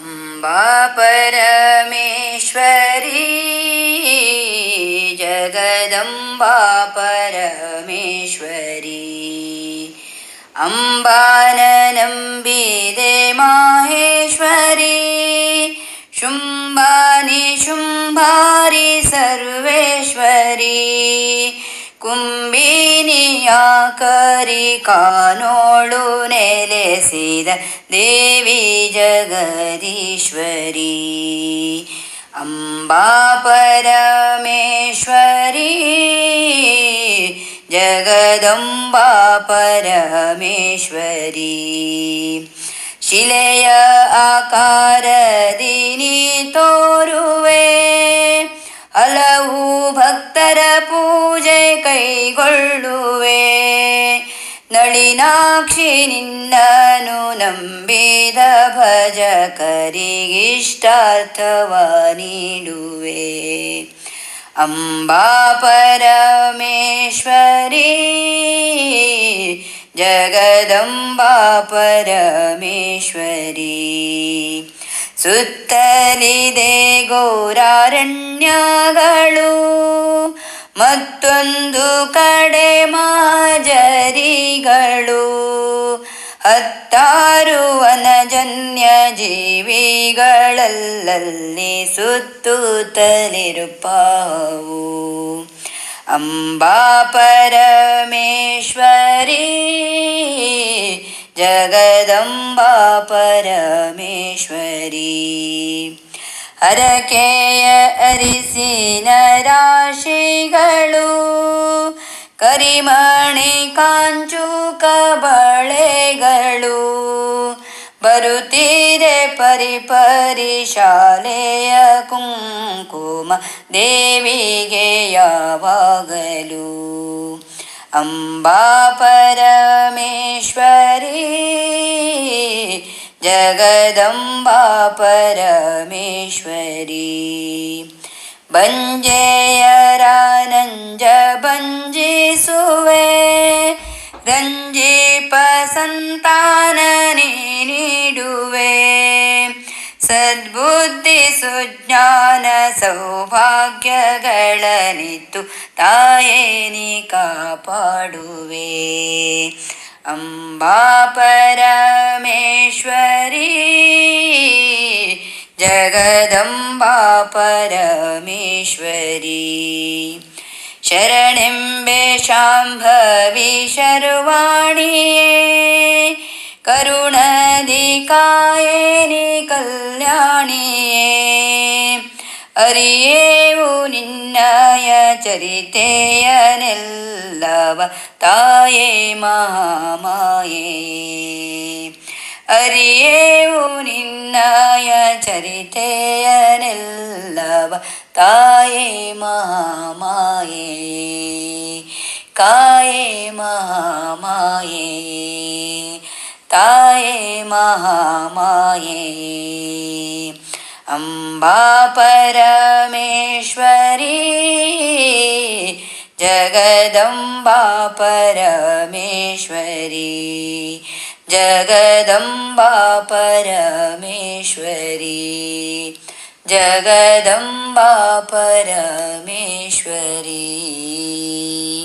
अम्बा परमेश्वरी जगदम्बा परमेश्वरी। अम्बाननम्बिदे माहेश्वरी शुम्बानि शुम्भारि सर्वेश्वरी ಕುಂಬಿನಿಯಾಕರಿ ಕಾನೋಳು ನೆಲೆಸಿದ ದೇವಿ ಜಗದೀಶ್ವರಿ ಅಂಬಾ ಪರಮೇಶ್ವರಿ ಜಗದಂಬಾ ಪರಮೇಶ್ವರಿ ಶಿಲೆಯ ಆಕಾರದಿ ನೀ ತೋರುವೆ ಹಲವು ಭಕ್ತರ ಪೂಜೆ ಕೈಗೊಳ್ಳುವೆ. ನಳಿನಾಕ್ಷಿ ನಿನ್ನನು ನಂಬಿದ ಭಜಕರಿಗಿಷ್ಟಾರ್ಥವ ನೀಡುವೆ. ಅಂಬಾ ಪರಮೇಶ್ವರಿ ಜಗದಂಬಾ ಪರಮೇಶ್ವರಿ. ಸುತ್ತಲಿದೆ ಗೋರಾರಣ್ಯಗಳು ಮತ್ತೊಂದು ಕಡೆ ಮಾಜರಿಗಳು ಹತ್ತಾರು ವನಜನ್ಯ ಜೀವಿಗಳಲ್ಲಲ್ಲಿ ಸುತ್ತುತ್ತಲಿರುಪಾವು ಅಂಬಾ ಪರಮೇಶ್ವರಿ ಜಗದಂಬಾ ಪರಮೇಶ್ವರಿ ಹರಕೆಯ ಅರಿಸಿನ ರಾಶಿಗಳು ಕರಿಮಣಿ ಕಾಂಚುಕ ಬಳೆಗಳು ಬರುತ್ತಿದೆ ಪರಿಪರಿ ಶಾಲೆಯ ಕುಂಕುಮ ದೇವಿಗೆ ಯಾವಾಗಲೂ. ಅಂಬಾ ಪರಮೇಶ್ವರಿ ಜಗದಂಬಾ ಪರಮೇಶ್ವರಿ. ಬಂಜೆಯರ ನಂಜ ಬಂಜಿಸುವೆ. ರಂಜೀಪ ಸಂತಾನ ನೀಡುವೆ. ಸದ್ಬುದ್ಧಿ ಸುಜ್ಞಾನ ಸೌಭಾಗ್ಯಗಳನಿತು ತಾಯೇ ನೀ ಕಾಪಾಡುವೆ. ಅಂಬಾ ಪರಮೇಶ್ವರಿ ಜಗದಂಬಾ ಪರಮೇಶ್ವರಿ ಶರಣೆಂಬೆ ಶಾಂಭವಿ ಶರ್ವಾಣಿಯೇ ಕರುಣದಿ ಕಾಯೇನಿ ಕಲ್ಯಾಣಿಯೇ ಅರಿಯೇವು ನಿನ್ನಯ ಚರಿತೆಯನೆಲ್ಲವ ತಾಯೇ ಮಹಾಮಾಯೇ ಅರಿಯೇವು ನಿನ್ನಯ ಚರಿತೆಯನೆಲ್ಲವ ತಾಯೇ ಮಹಾಮಾಯೇ ಕಾಯೇ ಮಹಾಮಾಯೇ ತಾಯೇ ಮಹಾಮಾಯೇ ಅಂಬಾ ಪರಮೇಶ್ವರಿ ಜಗದಂಬಾ ಪರಮೇಶ್ವರಿ जगदम्बा परमेश्वरी। जगदम्बा परमेश्वरी।